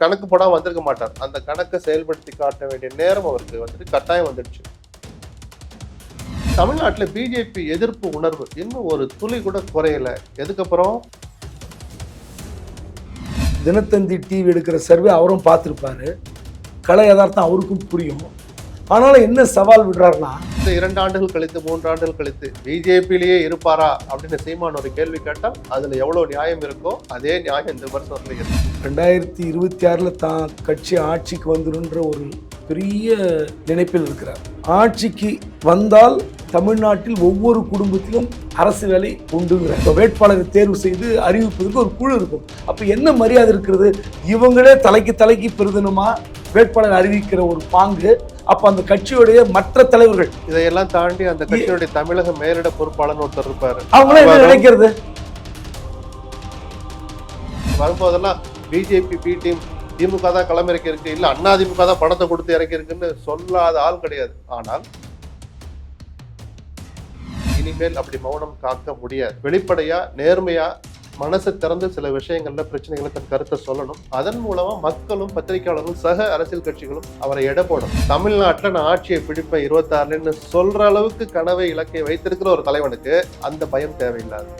கணக்கு போடாம வந்திருக்க மாட்டார். அந்த கணக்கை செயல்படுத்தி காட்ட வேண்டிய நேரம் அவருக்கு வந்துட்டு கட்டாயம் வந்துடுச்சு. தமிழ்நாட்டில் பிஜேபி எதிர்ப்பு உணர்வு இன்னும் ஒரு துளி கூட குறையல. எதுக்கப்புறம்? தினத்தந்தி டிவி எடுக்கிற சர்வே அவரும் பார்த்துருப்பாரு. கலை யதார்த்தம் அவருக்கும் புரியும். ஆனாலும் என்ன சவால் விடுறாருன்னா இந்த இரண்டு ஆண்டுகள் கழித்து மூன்று ஆண்டுகள் கழித்து பிஜேபியிலேயே இருப்பாரா அப்படின்னு சீமான் ஒரு கேள்வி கேட்டால் அதுல எவ்வளவு நியாயம் இருக்கோ அதே நியாயம் இந்த வருஷத்துல இருக்கு ரெண்டாயிரத்தி இருபத்தி ஆறில் தான் கட்சி ஆட்சிக்கு வந்துடுன்ற ஒரு பெரிய நினைப்பில் இருக்கிறார். ஆட்சிக்கு வந்தால் தமிழ்நாட்டில் ஒவ்வொரு குடும்பத்திலும் அரசு வேலை உண்டுங்கிற இப்போ வேட்பாளரை தேர்வு செய்து அறிவிப்பதற்கு ஒரு குழு இருக்கும். அப்போ என்ன மரியாதை இருக்கிறது? இவங்களே தலைக்கு தலைக்கு பெருதணுமா? வேட்பாளர் அறிவிக்கிற ஒரு பாங்கு அப்போ அந்த கட்சியுடைய மற்ற தலைவர்கள் இதையெல்லாம் தாண்டி அந்த கட்சியுடைய தமிழக மேலிட பொறுப்பாளர் ஒருத்தர் இருப்பாரு. அவங்களே என்ன நினைக்கிறது? வரும்போதெல்லாம் பிஜேபி பி டீம் திமுக தான் களமிறக்கி இருக்கு. இல்ல அண்ணா திமுக தான் பணத்தை கொடுத்து இறக்கி இருக்குன்னு சொல்லாத ஆள் கிடையாது. ஆனால் இனிமேல் அப்படி மௌனம் காக்க முடியாது. வெளிப்படையா நேர்மையா மனசை திறந்து சில விஷயங்கள்ல பிரச்சனைகளை தன் கருத்தை சொல்லணும். அதன் மூலமா மக்களும் பத்திரிகையாளர்களும் சக அரசியல் கட்சிகளும் அவரை எடை போடும் தமிழ்நாட்டில் நான் ஆட்சியை பிடிப்பேன் இருபத்தாறுன்னு சொல்ற அளவுக்கு கனவை இலக்கை வைத்திருக்கிற ஒரு தலைவனுக்கு அந்த பயம் தேவையில்லாது.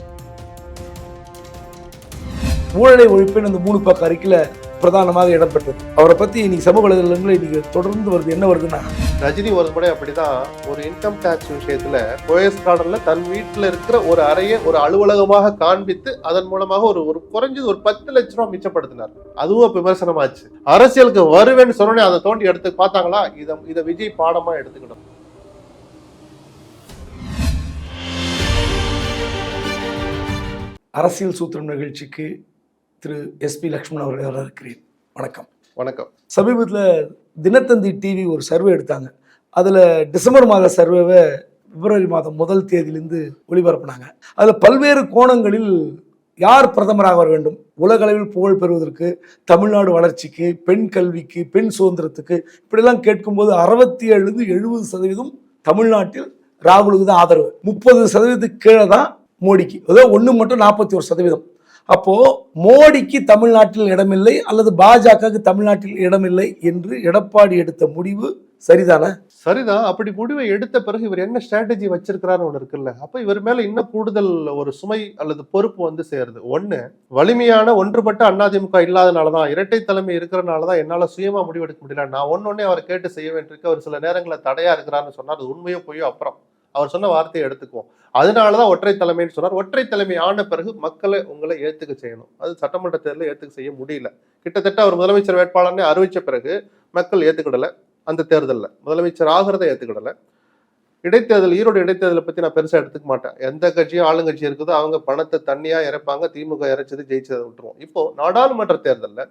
ஊழலை ஒழிப்புன்னு அந்த மூணு பக்க அறிக்கையில் பிரதானமாக இடம்பெற்றது. அவரை பற்றி இன்னைக்கு சமூக வலைதளங்களில் இன்னைக்கு தொடர்ந்து வருது. என்ன வருதுன்னா ரஜினி ஒரு முறை அப்படிதான் ஒரு இன்கம் டேக்ஸ் விஷயத்துல போயஸ் கார்டன்ல தன் வீட்டுல இருக்கிற ஒரு அறையை ஒரு அலுவலகமாக காண்பித்து அதன் மூலமாக ஒரு ஒரு குறைஞ்சது ஒரு பத்து லட்ச ரூபா மிச்சப்படுத்தினார். அதுவும் விமர்சனமாச்சு. அரசியலுக்கு வருவேன்னு சொன்னோடனே அதை தோண்டி எடுத்து பார்த்தாங்களா? இதை இதை விஜய் பாடமா எடுத்துக்கணும். அரசியல் சூத்திரம் நிகழ்ச்சிக்கு திரு எஸ்பி லக்ஷ்மண் அவர்கள் வர இருக்கிறேன். வணக்கம். வணக்கம். சமீபத்தில் தினத்தந்தி டிவி ஒரு சர்வே எடுத்தாங்க. அதில் டிசம்பர் மாத சர்வேவை பிப்ரவரி மாதம் முதல் தேதியிலிருந்து ஒளிபரப்புனாங்க. அதில் பல்வேறு கோணங்களில் யார் பிரதமராக வர வேண்டும்? உலகளவில் புகழ் பெறுவதற்கு தமிழ்நாடு வளர்ச்சிக்கு பெண் கல்விக்கு பெண் சுதந்திரத்துக்கு இப்படிலாம் கேட்கும்போது அறுபத்தி ஏழுலேருந்து எழுபது சதவீதம் தமிழ்நாட்டில் ராகுலுக்கு தான் ஆதரவு. முப்பது சதவீதத்துக்கு கீழே தான் மோடிக்கு. அதாவது ஒன்று மட்டும் நாற்பத்தி ஒரு சதவீதம். அப்போது மோடிக்கு தமிழ்நாட்டில் இடமில்லை அல்லது பாஜகவுக்கு தமிழ்நாட்டில் இடமில்லை என்று எடப்பாடி எடுத்த முடிவு சரிதானே? சரிதான். அப்படி முடிவை எடுத்த பிறகு இவர் என்ன ஸ்ட்ராட்டஜி வச்சிருக்கிறாரு ஒன்று இருக்குல்ல. அப்போ இவர் மேல இன்னும் கூடுதல் ஒரு சுமை அல்லது பொறுப்பு வந்து சேருது. ஒன்று வலிமையான ஒன்றுபட்ட அதிமுக இல்லாதனாலதான் இரட்டை தலைமை இருக்கிறனால தான் என்னால் சுயமா முடிவெடுக்க முடியல. நான் ஒன்னொன்னே அவரை கேட்டு செய்ய வேண்டியிருக்கு. அவர் சில நேரங்களில் தடையா இருக்கிறான்னு சொன்னார். அது உண்மையோ பொய்யோ அப்புறம். அவர் சொன்ன வார்த்தையை எடுத்துக்குவோம். அதனாலதான் ஒற்றை தலைமைன்னு சொன்னார். ஒற்றை தலைமை ஆன பிறகு மக்களை உங்களை ஏத்துக்க செய்யணும். அது சட்டமன்ற தேர்தலில் ஏத்துக்க செய்ய முடியல. கிட்டத்தட்ட அவர் முதலமைச்சர் வேட்பாளர்னே அறிவிச்ச பிறகு மக்கள் ஏத்துக்கிடல அந்த தேர்தலில். முதலமைச்சர் ஆகிறத ஏத்துக்கிடல. இடைத்தேர்தல் ஈரோடு இடைத்தேர்தலை பத்தி நான் பெருசா எடுத்துக்க மாட்டேன். எந்த கட்சியும் ஆளுங்கட்சி இருக்குதோ. அவங்க பணத்தை தண்ணியா இறைப்பாங்க திமுக இறைச்சது ஜெயிச்சதை விட்டுருவோம். இப்போ நாடாளுமன்ற தேர்தலில்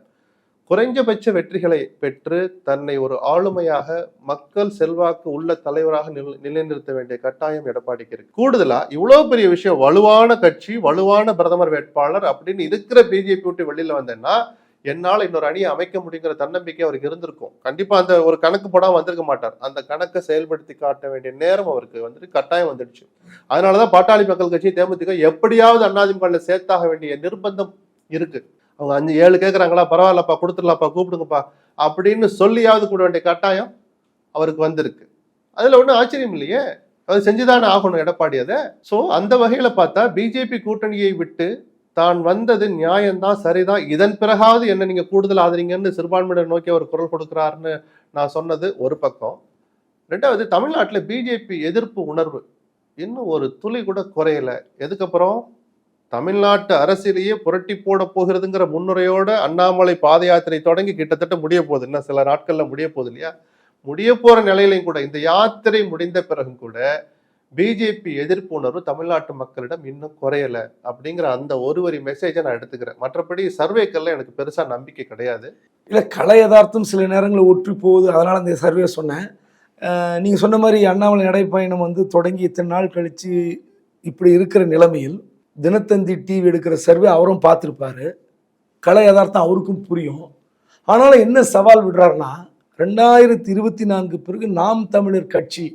குறைஞ்சபட்ச வெற்றிகளை பெற்று தன்னை ஒரு ஆளுமையாக மக்கள் செல்வாக்கு உள்ள தலைவராக நில- நிலைநிறுத்த வேண்டிய கட்டாயம் எடப்பாடிக்கு இருக்கு கூடுதலா இவ்வளவு பெரிய விஷயம் வலுவான கட்சி வலுவான பிரதமர் வேட்பாளர் அப்படின்னு இருக்கிற பிஜேபி விட்டு வெளியில வந்தேன்னா என்னால் இன்னொரு அணியை அமைக்க முடியுங்கிற தன்னம்பிக்கை அவருக்கு இருந்திருக்கும். கண்டிப்பா அந்த ஒரு கணக்கு போடாம வந்திருக்க மாட்டார். அந்த கணக்கை செயல்படுத்தி காட்ட வேண்டிய நேரம் அவருக்கு வந்துட்டு கட்டாயம் வந்துடுச்சு. அதனாலதான் பாட்டாளி மக்கள் கட்சி தேமுதிக எப்படியாவது அதிமுக சேர்த்தாக வேண்டிய நிர்பந்தம் இருக்கு. அவங்க அஞ்சு ஏழு கேட்குறாங்களா பரவாயில்லப்பா கொடுத்துடலாப்பா கூப்பிடுங்கப்பா அப்படின்னு சொல்லியாவது கூட வேண்டிய கட்டாயம் அவருக்கு வந்திருக்கு. அதில் ஒன்றும் ஆச்சரியம் இல்லையே? அது செஞ்சுதானே ஆகணும் எடப்பாடி அதை. ஸோ அந்த வகையில் பார்த்தா பிஜேபி கூட்டணியை விட்டு தான் வந்தது நியாயம்தான் சரிதான். இதன் பிறகாவது என்ன நீங்கள் கூடுதல் ஆதரிங்கன்னு சிறுபான்மையினர் நோக்கி அவர் குரல் கொடுக்குறாருன்னு நான் சொன்னது ஒரு பக்கம். ரெண்டாவது தமிழ்நாட்டில் பிஜேபி எதிர்ப்பு உணர்வு இன்னும் ஒரு துளி கூட குறையல. எதுக்கப்புறம்? தமிழ்நாட்டு அரசியலையே புரட்டி போட போகிறதுங்கிற முன்னுரையோட அண்ணாமலை பாத யாத்திரை தொடங்கி கிட்டத்தட்ட முடிய போகுது. இன்னும் சில நாட்கள்ல முடிய போகுது இல்லையா? முடிய போற நிலையிலையும் கூட இந்த யாத்திரை முடிந்த பிறகும் கூட பிஜேபி எதிர்ப்பு உணர்வு தமிழ்நாட்டு மக்களிடம் இன்னும் குறையல அப்படிங்கிற அந்த ஒரு வரி மெசேஜை நான் எடுத்துக்கிறேன். மற்றபடி சர்வேக்கள்ல எனக்கு பெருசா நம்பிக்கை கிடையாது. இல்லை கலை யதார்த்தம் சில நேரங்களில் ஒற்றி போகுது. அதனால் அந்த சர்வே சொன்னேன். நீங்கள் சொன்ன மாதிரி அண்ணாமலை நடைப்பயணம் வந்து தொடங்கி இத்தனை நாள் கழித்து இப்படி இருக்கிற நிலைமையில் தினத்தந்தி டிவி எடுக்கிற சர்வே அவரும் பார்த்துருப்பாரு. கலை யதார்த்தம் அவருக்கும் புரியும். ஆனாலும் என்ன சவால் விடுறாருன்னா ரெண்டாயிரத்தி இருபத்தி நான்கு பிறகு நாம் தமிழர் கட்சி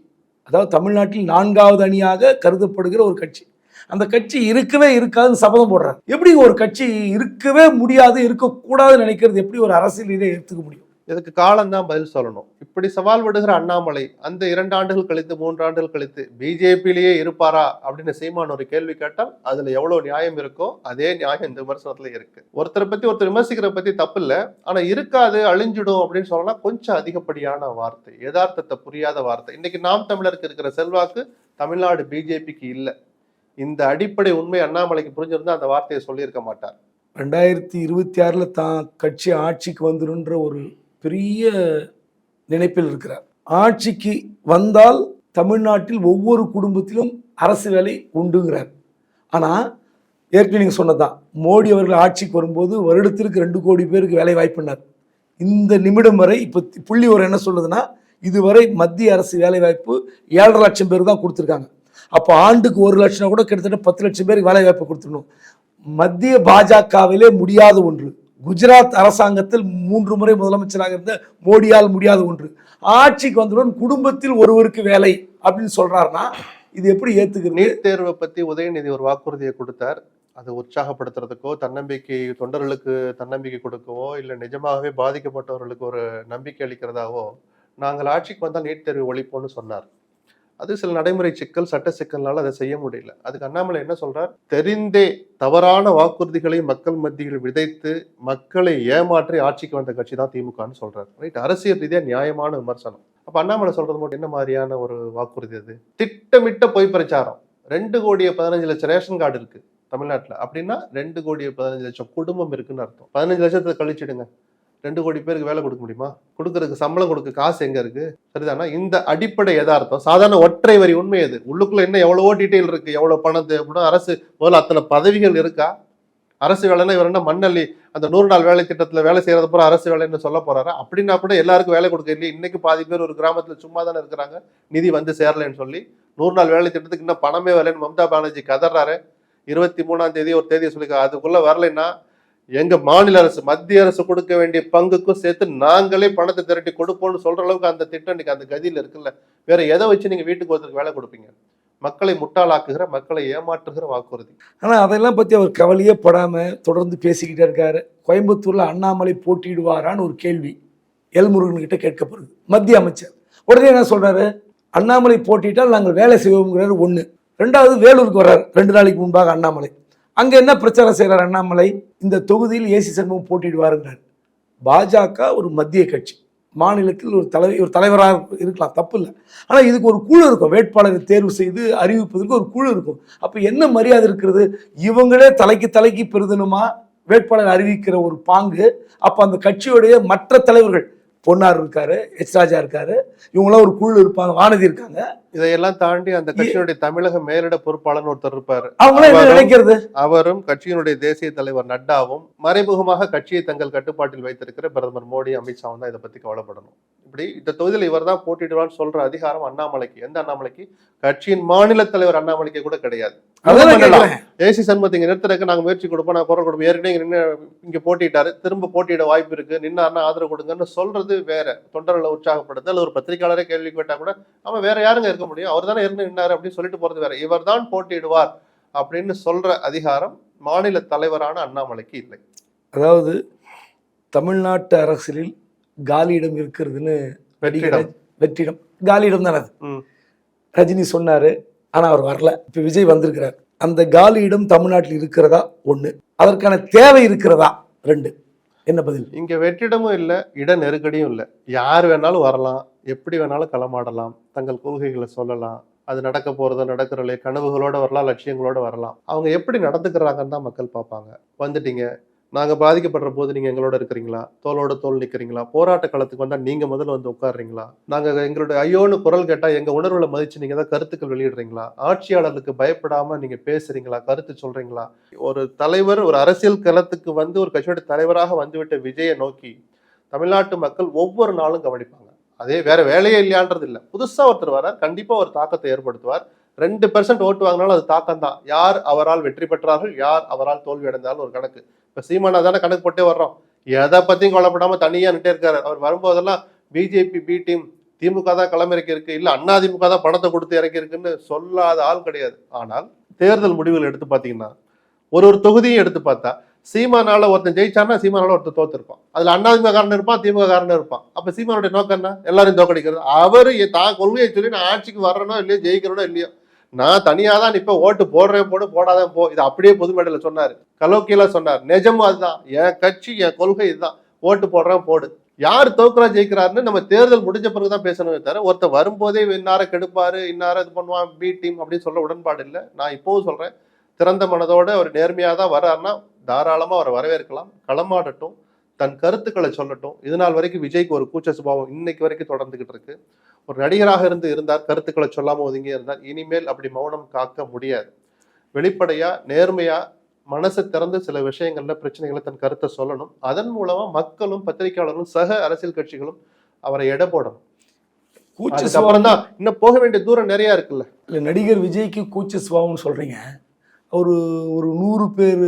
அதாவது தமிழ்நாட்டில் நான்காவது அணியாக கருதப்படுகிற ஒரு கட்சி. அந்த கட்சி இருக்கவே இருக்காதுன்னு சபதம் போடுறாரு. எப்படி ஒரு கட்சி இருக்கவே முடியாது இருக்கக்கூடாதுன்னு நினைக்கிறது எப்படி ஒரு அரசியல் இதை ஏற்றுக்க முடியும்? இதுக்கு காலம்தான் பதில் சொல்லணும். இப்படி சவால் விடுகிற அண்ணாமலை அந்த இரண்டு ஆண்டுகள் கழித்து மூன்று ஆண்டுகள் கழித்து பிஜேபியிலேயே இருப்பாரா அப்படின்னு சீமான் ஒரு கேள்வி கேட்டால் அதுல எவ்வளவு நியாயம் இருக்கோ அதே நியாயம் இந்த விமர்சனத்துல இருக்கு. ஒருத்தரை பத்தி ஒருத்தர் விமர்சிக்கிற பத்தி தப்பு இல்ல ஆனா இருக்காது அழிஞ்சிடும் அப்படின்னு சொல்லலாம் கொஞ்சம் அதிகப்படியான வார்த்தை யதார்த்தத்தை புரியாத வார்த்தை. இன்னைக்கு நாம் தமிழருக்கு இருக்கிற செல்வாக்கு தமிழ்நாடு பிஜேபிக்கு இல்லை. இந்த அடிப்படை உண்மை அண்ணாமலைக்கு புரிஞ்சிருந்தா அந்த வார்த்தையை சொல்லியிருக்க மாட்டார். ரெண்டாயிரத்தி இருபத்தி ஆறில் தான் கட்சி ஆட்சிக்கு வந்துருன்ற ஒரு பெரிய நினைப்பில் இருக்கிறார். ஆட்சிக்கு வந்தால் தமிழ்நாட்டில் ஒவ்வொரு குடும்பத்திலும் அரசு வேலை உண்டுங்கிறார். ஆனால் ஏற்கனவே நீங்கள் சொன்னதான் மோடி அவர்கள் ஆட்சிக்கு வரும்போது வருடத்திற்கு ரெண்டு கோடி பேருக்கு வேலை வாய்ப்புனார் இந்த நிமிடம் வரை இப்போ புள்ளி ஒரு என்ன சொல்லுதுன்னா இதுவரை மத்திய அரசு வேலை வாய்ப்பு ஏழரை லட்சம் பேர் தான் கொடுத்துருக்காங்க. அப்போ ஆண்டுக்கு ஒரு லட்சம் கூட கிட்டத்தட்ட பத்து லட்சம் பேருக்கு வேலை வாய்ப்பு கொடுத்துடணும். மத்திய பாஜகவிலே முடியாத ஒன்று. குஜராத் அரசாங்கத்தில் மூன்று முறை முதலமைச்சராக இருந்த மோடியால் முடியாத ஒன்று. ஆட்சிக்கு வந்தவுடன் குடும்பத்தில் ஒருவருக்கு வேலை அப்படின்னு சொல்றாருன்னா இது எப்படி ஏத்துக்கிறது? நீட் தேர்வை பத்தி உதயநிதி ஒரு வாக்குறுதியை கொடுத்தார். அதை உற்சாகப்படுத்துறதுக்கோ தன்னம்பிக்கை தொண்டர்களுக்கு தன்னம்பிக்கை கொடுக்கவோ இல்லை நிஜமாகவே பாதிக்கப்பட்டவர்களுக்கு ஒரு நம்பிக்கை அளிக்கிறதாவோ நாங்கள் ஆட்சிக்கு வந்தால் நீட் தேர்வு ஒழிப்போம்னு சொன்னார். அது சில நடைமுறை சிக்கல் சட்ட சிக்கல்னால அதை செய்ய முடியல. அதுக்கு அண்ணாமலை என்ன சொல்றார்? தெரிந்தே தவறான வாக்குறுதிகளை மக்கள் மத்தியில் விதைத்து மக்களை ஏமாற்றி ஆட்சிக்கு வந்த கட்சி தான் திமுகன்னு சொல்றாரு. ரைட் அரசியல் ரீதியா நியாயமான விமர்சனம். அப்ப அண்ணாமலை சொல்றது மட்டும் என்ன மாதிரியான ஒரு வாக்குறுதி அது? திட்டமிட்ட பொய் பிரச்சாரம். ரெண்டு கோடியே பதினஞ்சு லட்சம் ரேஷன் கார்டு இருக்கு தமிழ்நாட்டில். அப்படின்னா ரெண்டு கோடியே பதினஞ்சு லட்சம் குடும்பம் இருக்குன்னு அர்த்தம். பதினஞ்சு லட்சத்தை கழிச்சிடுங்க. ரெண்டு கோடி பேருக்கு வேலை கொடுக்க முடியுமா? கொடுக்கறதுக்கு சம்பளம் கொடுக்க காசு எங்க இருக்கு? சரிதானா? இந்த அடிப்படை எதார்த்தம் சாதாரண ஒற்றை வரி உண்மை அது உள்ளுக்குள்ள என்ன எவ்வளவோ டீட்டெயில் இருக்கு எவ்வளவு பணம் தேவைப்படும் அரசு முதல்ல அத்தனை பதவிகள் இருக்கா? அரசு வேலைன்னா இவர் என்ன மண்ணள்ளி அந்த நூறு நாள் வேலை திட்டத்தில் வேலை செய்யறது பூரா அரசு வேலைன்னு சொல்ல போறாரு? அப்படின்னா கூட எல்லாருக்கும் வேலை கொடுக்க இல்லையே. இன்னைக்கு பாதி பேர் ஒரு கிராமத்தில் சும்மா தானே இருக்கிறாங்க. நிதி வந்து சேரலைன்னு சொல்லி நூறு நாள் வேலை திட்டத்துக்கு இன்னும் பணமே வரலைன்னு மம்தா பானர்ஜி கதறாரு. இருபத்தி மூணாம் தேதி ஒரு தேதியை சொல்லிக்க அதுக்குள்ள வரலைன்னா எங்க மாநில அரசு மத்திய அரசு கொடுக்க வேண்டிய பங்குக்கும் சேர்த்து நாங்களே பணத்தை திரட்டி கொடுப்போம்னு சொல்ற அளவுக்கு அந்த திட்டம் இன்னைக்கு அந்த கதியில் இருக்குல்ல. வேற எதை வச்சு நீங்க வீட்டுக்கு ஒருத்தருக்கு வேலை கொடுப்பீங்க? மக்களை முட்டாளாக்குகிற மக்களை ஏமாற்றுகிற வாக்குறுதி. ஆனால் அதெல்லாம் பற்றி அவர் கவலையே படாமல் தொடர்ந்து பேசிக்கிட்டே இருக்காரு. கோயம்புத்தூரில் அண்ணாமலை போட்டியிடுவாரான்னு ஒரு கேள்வி எல்முருகன்கிட்ட கேட்கப்படுது. மத்திய அமைச்சர். உடனே என்ன சொல்கிறாரு அண்ணாமலை போட்டிட்டால் நாங்கள் வேலை செய்வோங்கிறாரு ஒன்று ரெண்டாவது வேலூருக்கு வர்றாரு. ரெண்டு நாளைக்கு முன்பாக அண்ணாமலை. அங்கே என்ன பிரச்சாரம் செய்கிறார் அண்ணாமலை? இந்த தொகுதியில் ஏசி சண்முகம் போட்டிடுவாருங்கிறார் பாஜக ஒரு மத்திய கட்சி. மாநிலத்தில் ஒரு தலைவர் ஒரு தலைவராக இருக்கலாம் தப்பு இல்லை. ஆனால் இதுக்கு ஒரு குழு இருக்கும். வேட்பாளரை தேர்வு செய்து அறிவிப்பதற்கு ஒரு குழு இருக்கும். அப்போ என்ன மரியாதை இருக்கிறது? இவங்களே தலைக்கு தலைக்கு பெருதணுமா? வேட்பாளர் அறிவிக்கிற ஒரு பாங்கு. அப்போ அந்த கட்சியுடைய மற்ற தலைவர்கள் பொன்னார் இருக்காரு எச் ராஜா இருக்காரு இவங்களாம் ஒரு குழு இருப்பாங்க வானதி இருக்காங்க. இதையெல்லாம் தாண்டி அந்த கட்சியினுடைய தமிழக மேலிட பொறுப்பாளர் ஒருத்தர் இருப்பாரு. நினைக்கிறது? அவரும் கட்சியினுடைய தேசிய தலைவர் நட்டாவும் மறைமுகமாக கட்சியை தங்கள் கட்டுப்பாட்டில் வைத்திருக்கிற பிரதமர் மோடி அமித்ஷாவும் தான் இதை பத்தி கவலைப்படணும். இப்படி இந்த தொகுதியில் இவர் தான் போட்டியிடுவான்னு சொல்ற அதிகாரம் அண்ணாமலைக்கு. எந்த அண்ணாமலைக்கு? கட்சியின் மாநில தலைவர் அண்ணாமலைக்கு கூட கிடையாது. ஏசி சண்முகத்தை இங்க நிறுத்துறதுக்கு நாங்க முயற்சி கொடுப்போம் நான் குரல் கொடுப்போம். ஏற்கனவே இங்க நின்னு இங்க போட்டிட்டாரு திரும்ப போட்டியிட வாய்ப்பு இருக்கு. நின்னாருன்னா ஆதரவு கொடுங்கன்னு சொல்றது வேற. தொண்டர்களை உற்சாகப்படுத்தல் ஒரு பத்திரிகையாளரே கேள்வி கேட்டா கூட அவன் வேற யாருங்க இருக்க முடியும். அவர் தானே இருந்து நின்னாரு அப்படின்னு சொல்லிட்டு போறது வேற. இவர் தான் போட்டியிடுவார் அப்படின்னு சொல்ற அதிகாரம் மாநில தலைவரான அண்ணாமலைக்கு இல்லை. அதாவது தமிழ்நாட்டு அரசியலில் காலியிடம் இருக்கிறதுன்னு வெற்றிடம். வெற்றிடம். காலியிடம் தானே அது. ரஜினி சொன்னாரு ஆனா அவர் வரல. இப்ப விஜய் வந்திருக்கிறார். அந்த காலியிடம் தமிழ்நாட்டில் இருக்கிறதா? ஒண்ணு. அதற்கான தேவை இருக்கிறதா? ரெண்டு. என்ன பதில்? இங்க வெற்றிடமும் இல்லை இட நெருக்கடியும் இல்லை. யார் வேணாலும் வரலாம். எப்படி வேணாலும் களமாடலாம் தங்கள் கொள்கைகளை சொல்லலாம் அது நடக்க போகிறதோ நடக்கிறோலே கனவுகளோடு வரலாம் லட்சியங்களோடு வரலாம். அவங்க எப்படி நடந்துக்கிறாங்கன்னு தான் மக்கள் பார்ப்பாங்க. வந்துட்டீங்க நாங்கள் பாதிக்கப்படுற போது நீங்கள் எங்களோட இருக்கிறீங்களா? தோளோட தோல் நிற்கிறீங்களா போராட்ட களத்துக்கு வந்தால் நீங்கள் முதல்ல வந்து உட்காடுறீங்களா நாங்கள் எங்களோட ஐயோன்னு குரல் கேட்டால் எங்கள் உணர்வுகளை மதித்து நீங்கள் தான் கருத்துக்கள் வெளியிடுறீங்களா? ஆட்சியாளர்களுக்கு பயப்படாமல் நீங்கள் பேசுறீங்களா? கருத்து சொல்கிறீங்களா ஒரு தலைவர் ஒரு அரசியல் களத்துக்கு வந்து ஒரு கட்சியோட தலைவராக வந்துவிட்ட விஜயை நோக்கி தமிழ்நாட்டு மக்கள் ஒவ்வொரு நாளும் கவனிப்பாங்க. அதே வேற வேலையே இல்லையான்றது இல்லை. புதுசா ஒருத்தர் வர கண்டிப்பா ஒரு தாக்கத்தை ஏற்படுத்துவார். ரெண்டு பெர்சன்ட் ஓட்டு வாங்கினாலும் அது தாக்கம் தான் யார் அவரால் வெற்றி பெற்றார்கள் யார் அவரால் தோல்வி அடைந்தாலும் ஒரு கணக்கு. இப்ப சீமானா தானே கணக்கு போட்டே வர்றோம். எதை பத்தியும் கொல்லப்படாம தனியா நிட்டே இருக்காரு. அவர் வரும்போதெல்லாம் பிஜேபி பி டீம் திமுக தான் களமிறக்கி இருக்கு. இல்ல அண்ணா திமுக தான் பணத்தை கொடுத்து இறக்கி இருக்குன்னு சொல்லாத ஆள் கிடையாது. ஆனால் தேர்தல் முடிவுகள் எடுத்து பாத்தீங்கன்னா ஒரு ஒரு தொகுதியும் எடுத்து பார்த்தா சீமானால ஒருத்தன் ஜெயிச்சான்னா சீமானால ஒருத்தன் தோத்துருப்பான். அதுல அண்ணா இருப்பான் திமுகக்காரன் இருப்பான். அப்ப சீமானுடைய நோக்கம் என்ன? எல்லாரையும் தோக்கடிக்கிறது. அவரு தான் கொள்கையை சொல்லி நான் ஆட்சிக்கு வர்றனோ இல்லையோ ஜெயிக்கிறனோ இல்லையோ நான் தனியா தான் இப்ப ஓட்டு போடுறேன் போடு போடாதான் போ. இது அப்படியே பொது மேடையில சொன்னாரு. கலோக்கியலா சொன்னார். நிஜமும் அதுதான். என் கட்சி என் கொள்கை இதுதான். ஓட்டு போடுறேன் போடு. யார் தோக்குறா ஜெயிக்கிறாருன்னு நம்ம தேர்தல் முடிஞ்ச பிறகுதான் பேசணுமே தவிர ஒருத்தர் வரும்போதே இன்னார கெடுப்பாரு இன்னார இது பண்ணுவான் பி டீம் அப்படின்னு சொல்ல உடன்பாடு இல்லை. நான் இப்போவும் சொல்றேன் திறந்த மனதோட ஒரு நேர்மையாக தான் வர்றாருன்னா தாராளமா அவரை வரவேற்கலாம். களமாடட்டும். தன் கருத்துக்களை சொல்லட்டும். இது நாள் வரைக்கும் விஜய்க்கு ஒரு கூச்ச சுபாவம் இன்னைக்கு வரைக்கும் தொடர்ந்துகிட்டு இருக்கு. ஒரு நடிகராக இருந்து இருந்தார் கருத்துக்களை சொல்லாம ஒதுங்கி இருந்தார். இனிமேல் அப்படி மௌனம் காக்க முடியாது. வெளிப்படையா நேர்மையா மனசை திறந்து சில விஷயங்கள்ல பிரச்சனைகளை தன் கருத்தை சொல்லணும். அதன் மூலமா மக்களும் பத்திரிகையாளர்களும் சக அரசியல் கட்சிகளும் அவரை எடை போடணும் கூச்ச அதுக்கப்புறம் தான் இன்னும் போக வேண்டிய தூரம் நிறைய இருக்குல்ல. இல்லை நடிகர் விஜய்க்கு கூச்ச சுபாவம்னு சொல்கிறீங்க ஒரு ஒரு நூறு பேர்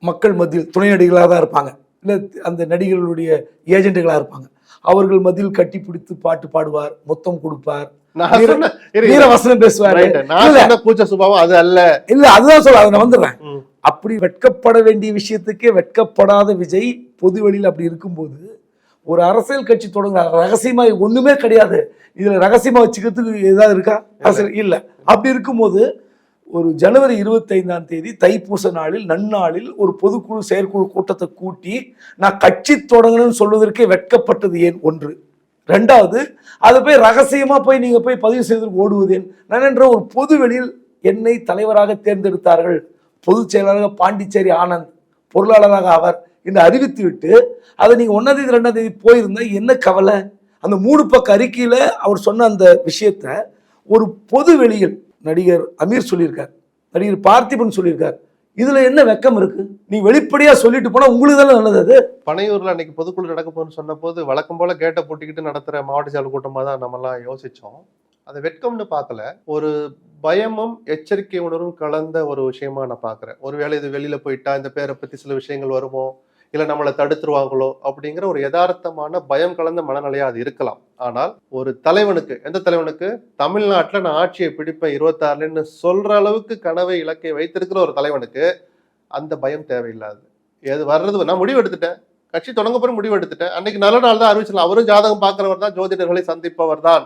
மக்கள் மத்தியில் துணை நடிகர்களாக தான் இருப்பாங்க. இல்லை அந்த நடிகர்களுடைய ஏஜென்ட்டுகளாக இருப்பாங்க. அவர்கள் மத்தியில் கட்டி பிடித்து பாட்டு பாடுவார் மொத்தம் கொடுப்பார். நான் வீர- சொன்ன இரு, வீர இரு. வசனம் பேசுவார். சுபாவம் அது அல்ல. இல்ல அதுதான் சொல்ல அதை நான் வந்துடுறேன். அப்படி வெட்கப்பட வேண்டிய விஷயத்துக்கே வெட்கப்படாத விஜய் பொது வெளியில் அப்படி இருக்கும்போது ஒரு அரசியல் கட்சி தொடங்க ரகசியமா ஒண்ணுமே கிடையாது. இதுல ரகசியமா வச்சுக்கிறதுக்கு ஏதாவது இருக்கா? அரசியல் இல்ல. அப்படி இருக்கும்போது ஒரு ஜனவரி இருபத்தைந்தாம் தேதி தைப்பூச நாளில் நன்னாளில் ஒரு பொதுக்குழு செயற்குழு கூட்டத்தை கூட்டி நான் கட்சி தொடங்கணும்னு சொல்வதற்கே வெட்கப்பட்டது ஏன்? ஒன்று. ரெண்டாவது அதை போய் ரகசியமாக போய் நீங்கள் போய் பதிவு செய்து ஓடுவதேன்? நான் என்ற ஒரு பொது வெளியில் என்னை தலைவராக தேர்ந்தெடுத்தார்கள் பொதுச் செயலாளராக பாண்டிச்சேரி ஆனந்த் பொருளாளராக அவர் என்று அறிவித்து விட்டு அதை நீங்கள் ஒன்றாம் தேதி ரெண்டாம் தேதி போயிருந்தா என்ன கவலை? அந்த மூணு பக்க அறிக்கையில் அவர் சொன்ன அந்த விஷயத்த ஒரு பொது வெளியில் நடிகர் அமீர் சொல்லியிருக்கார் நடிகர் பார்த்திபன் சொல்லியிருக்கார். இதுல என்ன வெக்கம் இருக்கு? நீ வெளிப்படையா சொல்லிட்டு போனா உங்களுக்கு தானே நல்லது அது? பனையூர்ல அன்னைக்கு பொதுக்குழு நடக்க போகுதுன்னு சொன்ன போது வழக்கம் போல கேட்ட போட்டிக்கிட்டு நடத்துற மாவட்ட செயல் கூட்டமா தான் நம்ம எல்லாம் யோசிச்சோம். அதை வெட்கம்னு பார்க்கல. ஒரு பயமும் எச்சரிக்கை உணர்வும் கலந்த ஒரு விஷயமா நான் பாக்குறேன் ஒருவேளை இது வெளியில போயிட்டா இந்த பேரை பத்தி சில விஷயங்கள் வருமோ? இல்லை நம்மளை தடுத்துருவாங்களோ அப்படிங்கிற ஒரு யதார்த்தமான பயம் கலந்த மனநிலையாக அது இருக்கலாம். ஆனால் ஒரு தலைவனுக்கு எந்த தலைவனுக்கு? தமிழ்நாட்டில் நான் ஆட்சியை பிடிப்பேன் இருபத்தாறுலன்னு சொல்கிற அளவுக்கு கனவை இலக்கை வைத்திருக்கிற ஒரு தலைவனுக்கு அந்த பயம் தேவையில்லாது. எது வர்றது நான் முடிவு எடுத்துட்டேன். கட்சி தொடங்க போகிற முடிவு எடுத்துட்டேன். அன்னைக்கு நல்ல நாள் தான் அறிவிச்சலாம் அவரும் ஜாதகம் பார்க்குறவர் தான் ஜோதிடர்களை சந்திப்பவர் தான்.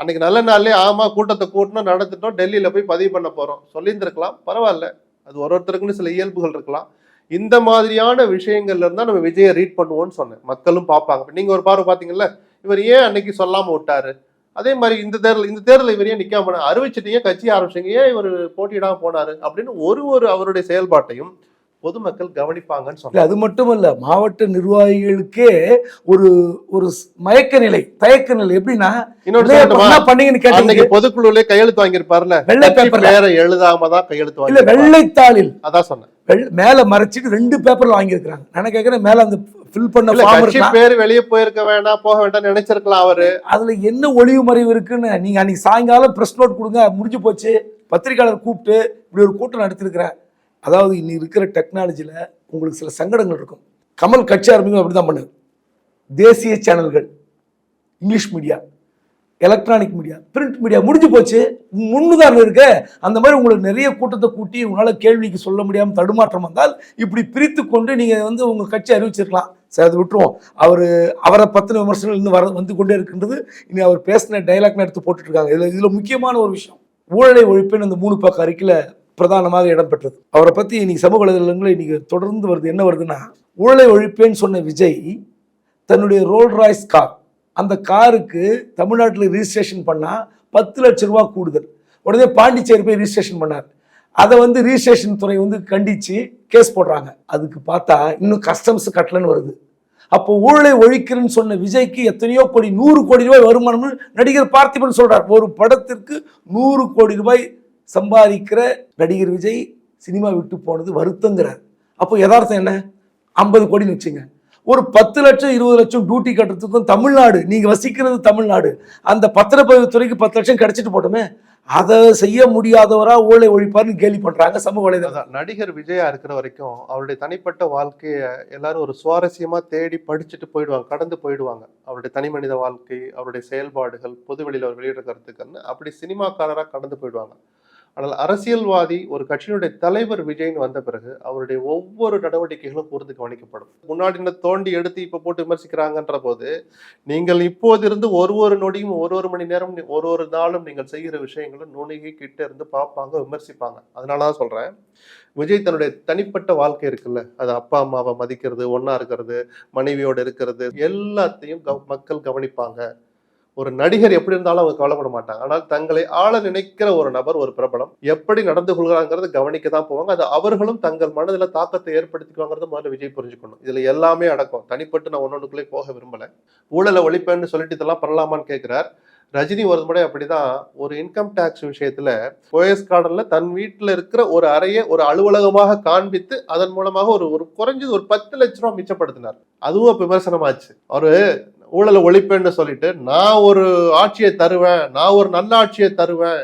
அன்னைக்கு நல்ல நாள்லேயே ஆமாம் கூட்டத்தை கூட்டணும் நடத்திட்டோம் டெல்லியில் போய் பதிவு பண்ண போகிறோம் சொல்லியிருந்திருக்கலாம் பரவாயில்ல. அது ஒரு ஒருத்தருக்குன்னு சில இயல்புகள் இருக்கலாம். இந்த மாதிரியான விஷயங்கள்ல இருந்தா நம்ம விஜயை ரீட் பண்ணுவோம்னு சொன்னேன். மக்களும் பார்ப்பாங்க. நீங்க ஒரு பார்வை பாத்தீங்கல்ல இவர் ஏன் அன்னைக்கு சொல்லாம விட்டாரு? அதே மாதிரி இந்த தேர்தல் இந்த தேர்தல் இவர் ஏன் நிக்காம போனாரு? அறிவிச்சிட்டீங்க கட்சி ஆரம்பிச்சிங்க. ஏன் இவர் போட்டியிடாம போனாரு? அப்படின்னு ஒரு ஒரு அவருடைய செயல்பாட்டையும் பொதுமக்கள் கவனிப்பாங்கன்னு இல்ல அது மட்டுமல்ல மாவட்ட நிர்வாகிகளுக்கே ஒரு ஒரு மயக்க நிலை தயக்க நிலை எப்படின்னா அன்னைக்கு பொதுக்குழுல கையெழுத்து வாங்கியிருப்பாருல வெள்ளை கட்சி பேப்பர்ல பேரை எழுதாம தான் கையெழுத்து இல்ல வாங்கி வெள்ளைத்தாளில். அதான் சொன்னேன். மேல மறைச்சிட்டு ரெண்டு பேப்பர்ல வாங்கியிருக்கிறாங்க. நான் கேட்கிறேன் மேல அந்த ஃபில் பண்ண பேர் வெளியே போயிருக்க வேண்டாம் போக வேண்டாம் நினைச்சிருக்கலாம் அவரு. அதுல என்ன ஒளிவு மறைவு இருக்குன்னு நீங்க அன்னைக்கு சாயங்காலம் பிரஸ் நோட் கொடுங்க முடிஞ்சு போச்சு. பத்திரிக்கையாளர் கூப்பிட்டு இப்படி ஒரு கூட்டம் நடத்திருக்கிறேன் அதாவது இன்னி இருக்கிற டெக்னாலஜியில் உங்களுக்கு சில சங்கடங்கள் இருக்கும். கமல் கட்சி ஆரம்பிக்கும் அப்படிதான் பண்ணுது தேசிய சேனல்கள் English media electronic media print media முடிஞ்சு போச்சு. முன்னுதாரணம் இருக்க? அந்த மாதிரி உங்களுக்கு நிறைய கூட்டத்தை கூட்டி உங்களால் கேள்விக்கு சொல்ல முடியாமல் தடுமாற்றம் வந்தால் இப்படி பிரித்து கொண்டு நீங்கள் வந்து உங்கள் கட்சி அறிவிச்சிருக்கலாம். சரி அதை விட்டுருவோம். அவர் அவரை பற்றின விமர்சனங்கள் இன்னும் வர வந்து கொண்டே இருக்கின்றது. இனி அவர் பேசின டைலாக்னு எடுத்து போட்டுட்டு இருக்காங்க. இதில் இதில் முக்கியமான ஒரு விஷயம். ஊழலை ஒழிப்புன்னு அந்த மூணு பக்கம் அறிக்கையில் பிரதானமாக இடம்பெற்றது. அவரை பற்றி இன்னைக்கு சமூக வலைதளங்களில் இன்னைக்கு தொடர்ந்து வருது. என்ன வருதுன்னா ஊழலை ஒழிப்பேன்னு சொன்ன விஜய் தன்னுடைய ரோல் ராய்ஸ் கார் அந்த காருக்கு தமிழ்நாட்டில் ரிஜிஸ்ட்ரேஷன் பண்ணால் பத்து லட்ச ரூபா கூடுதல். உடனே பாண்டிச்சேரி போய் ரிஜிஸ்ட்ரேஷன் பண்ணார். அதை வந்து ரிஜிஸ்ட்ரேஷன் துறை வந்து கண்டித்து கேஸ் போடுறாங்க. அதுக்கு பார்த்தா இன்னும் கஸ்டம்ஸ் கட்டலன்னு வருது. அப்போ ஊழலை ஒழிக்கிறேன்னு சொன்ன விஜய்க்கு எத்தனையோ கோடி நூறு கோடி ரூபாய் வருமானம்னு நடிகர் பார்த்திபன் சொல்கிறார் ஒரு படத்திற்கு நூறு கோடி ரூபாய் சம்பாதிக்கிற நடிகர் விஜய் சினிமா விட்டு போனது வருத்தங்கிறார். அப்போ யதார்த்தம் என்ன? ஐம்பது கோடின்னு வச்சுங்க. ஒரு பத்து லட்சம் இருபது லட்சம் டியூட்டி கட்டுறதுக்கும் தமிழ்நாடு நீங்கள் வசிக்கிறது தமிழ்நாடு. அந்த பத்திரப்பதிவு துறைக்கு பத்து லட்சம் கிடைச்சிட்டு போட்டோமே அதை செய்ய முடியாதவரா ஊழலை ஒழிப்பார்னு கேலி பண்றாங்க சமூக வலைதளம். நடிகர் விஜயா இருக்கிற வரைக்கும் அவருடைய தனிப்பட்ட வாழ்க்கையை எல்லாரும் ஒரு சுவாரஸ்யமா தேடி படிச்சுட்டு போயிடுவாங்க கடந்து போயிடுவாங்க. அவருடைய தனி மனித வாழ்க்கை அவருடைய செயல்பாடுகள் பொதுவெளியில் அவர் வெளியிடுற கருத்துக்கள்னு அப்படி சினிமாக்காரராக கடந்து போயிடுவாங்க. ஆனால் அரசியல்வாதி ஒரு கட்சியினுடைய தலைவர் விஜய்னு வந்த பிறகு அவருடைய ஒவ்வொரு நடவடிக்கைகளும் கூர்ந்து கவனிக்கப்படும். முன்னாடி என்ன தோண்டி எடுத்து இப்போ போட்டு விமர்சிக்கிறாங்கன்ற போது நீங்கள் இப்போதிருந்து ஒரு ஒரு நொடியும் ஒரு ஒரு மணி நேரம் ஒரு ஒரு நாளும் நீங்கள் செய்கிற விஷயங்களும் நுணுகி கிட்ட இருந்து பார்ப்பாங்க விமர்சிப்பாங்க. அதனால தான் சொல்கிறேன் விஜய் தன்னுடைய தனிப்பட்ட வாழ்க்கை இருக்குல்ல. அது அப்பா அம்மாவை மதிக்கிறது ஒன்றா இருக்கிறது மனைவியோடு இருக்கிறது எல்லாத்தையும் கவ- மக்கள் கவனிப்பாங்க. ஒரு நடிகர் எப்படி இருந்தாலும் அவங்க கவலைப்பட மாட்டாங்க. ஆனால் தங்களை ஆள நினைக்கிற ஒரு நபர் ஒரு பிரபலம் எப்படி நடந்து கொள்கிறாங்கிறது கவனிக்க தான் போவாங்க. அது அவர்களும் தங்கள் மனதில் தாக்கத்தை ஏற்படுத்திக்குவாங்கிறது முதல்ல விஜய் புரிஞ்சுக்கணும். இதுல எல்லாமே அடக்கம். தனிப்பட்டு நான் ஒன்னொன்றுக்குள்ளே போக விரும்பலை. ஊழலை ஒழிப்பேன்னு சொல்லிட்டு இதெல்லாம் பண்ணலாமான்னு கேட்கிறார் ரஜினி ஒரு முறை அப்படிதான் ஒரு இன்கம் டேக்ஸ் விஷயத்துல போயஸ் கார்டன்ல தன் வீட்டில் இருக்கிற ஒரு அறையை ஒரு அலுவலகமாக காண்பித்து அதன் மூலமாக ஒரு ஒரு குறைஞ்சது ஒரு பத்து லட்ச ரூபா மிச்சப்படுத்தினார். அதுவும் விமர்சனமாச்சு. அவரு ஊழலை ஒழிப்பேன்னு சொல்லிட்டு நான் ஒரு ஆட்சியை தருவேன் நான் ஒரு நல்ல ஆட்சியை தருவேன்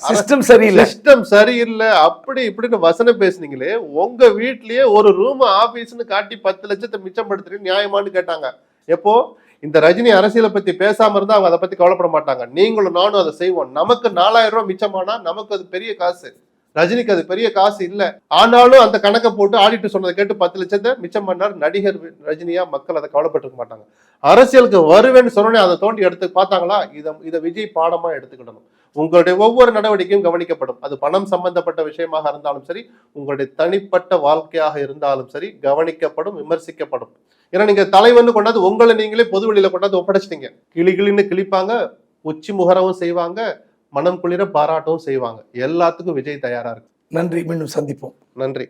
சிஸ்டம் சரியில்லை. சிஸ்டம் சரியில்லை. அப்படி இப்படின்னு வசனம் பேசுனீங்களே உங்க வீட்லயே ஒரு ரூம் ஆபீஸ்னு காட்டி பத்து லட்சத்தை மிச்சப்படுத்துறீங்க நியாயமான்னு கேட்டாங்க. எப்போ? இந்த ரஜினி அரசியலை பத்தி பேசாம இருந்தா அவங்க அதை பத்தி கவலைப்பட மாட்டாங்க. நீங்களும் நானும் அதை செய்வோம். நமக்கு நாலாயிரம் ரூபாய் மிச்சமானா நமக்கு அது பெரிய காசு. ரஜினிக்கு அது பெரிய காசு இல்லை. ஆனாலும் அந்த கணக்கை போட்டு ஆடிட்டு சொன்னதை கேட்டு பத்து லட்சத்தை மிச்சம் பண்ணார் நடிகர் ரஜினியா. மக்கள் அதை கவலைப்பட்டிருக்க மாட்டாங்க. அரசியலுக்கு வருவேன்னு சொன்னோடனே அதை தோண்டி எடுத்து பார்த்தாங்களா? இதை இதை விஜய் பாடமா எடுத்துக்கிடணும். உங்களுடைய ஒவ்வொரு நடவடிக்கையும் கவனிக்கப்படும். அது பணம் சம்பந்தப்பட்ட விஷயமாக இருந்தாலும் சரி உங்களுடைய தனிப்பட்ட வாழ்க்கையாக இருந்தாலும் சரி கவனிக்கப்படும் விமர்சிக்கப்படும். ஏன்னா நீங்க தலைவன்னு கொண்டாந்து உங்களை நீங்களே பொது வெளியில கொண்டாந்து ஒப்படைச்சிட்டீங்க. கிளி கிளின்னு கிழிப்பாங்க உச்சி முகரவும் செய்வாங்க மனம் குளிர பாராட்டவும் செய்வாங்க. எல்லாத்துக்கும் விஜய் தயாரா இருக்கு. நன்றி. மீண்டும் சந்திப்போம். நன்றி.